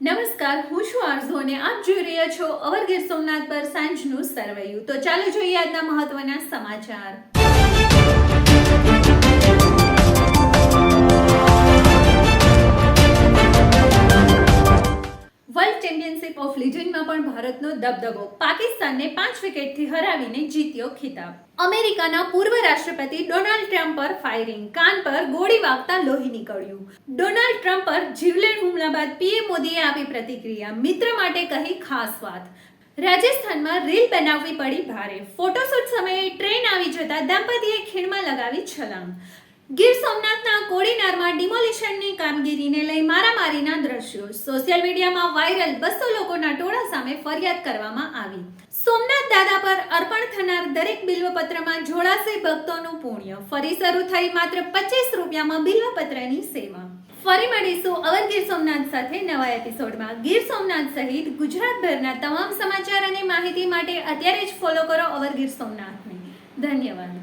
નમસ્કાર, હું છું આરઝો અને આપ જોઈ રહ્યા છો અવર ગીર સોમનાથ પર સાંજનું સરવૈયું તો ચાલો જોઈએ આજના મહત્વના સમાચાર. ચેમ્પિયનશિપ ઓફ લિજન્ડમાં પણ ભારતનો દબદબો. પાકિસ્તાનને પાંચ વિકેટથી હરાવીને જીત્યો ખિતાબ. અમેરિકાના પૂર્વ રાષ્ટ્રપતિ ડોનાલ્ડ ટ્રમ્પ પર ફાયરિંગ. કાન પર ગોળી વાગતા લોહી નીકળ્યું. ડોનાલ્ડ ટ્રમ્પ પર જીવલેણ હુમલા બાદ પીએમ મોદીએ આપી પ્રતિક્રિયા. મિત્ર માટે કહી ખાસ વાત. રાજસ્થાનમાં રીલ બનાવવી પડી ભારે. ફોટોશૂટ સમયે ટ્રેન આવી જતા દંપતીએ ખીણમાં લગાવી છલાંગ. ગીર સોમનાથના કોડીનારમાં ડિમોલિશનની કામગીરીને લઈ મારામારીના દ્રશ્યો. સોશિયલ મીડિયામાં વાયરલ બસો લોકોના ટોળા સામે ફરિયાદ કરવામાં આવી. સોમનાથ દાદા પર અર્પણ થનાર દરેક બિલ્વપત્રમાં જોડાશે ભક્તોનું પુણ્ય. ફરી શરૂ થઈ માત્ર પચીસ રૂપિયામાં બિલ્વપત્રની સેવા. ફરી મળીશું અવર ગીર સોમનાથ સાથે નવા એપિસોડમાં. ગીર સોમનાથ સહિત ગુજરાતભરના તમામ સમાચાર અને માહિતી માટે અત્યારે જ ફોલો કરો અવર ગીર સોમનાથને. ધન્યવાદ.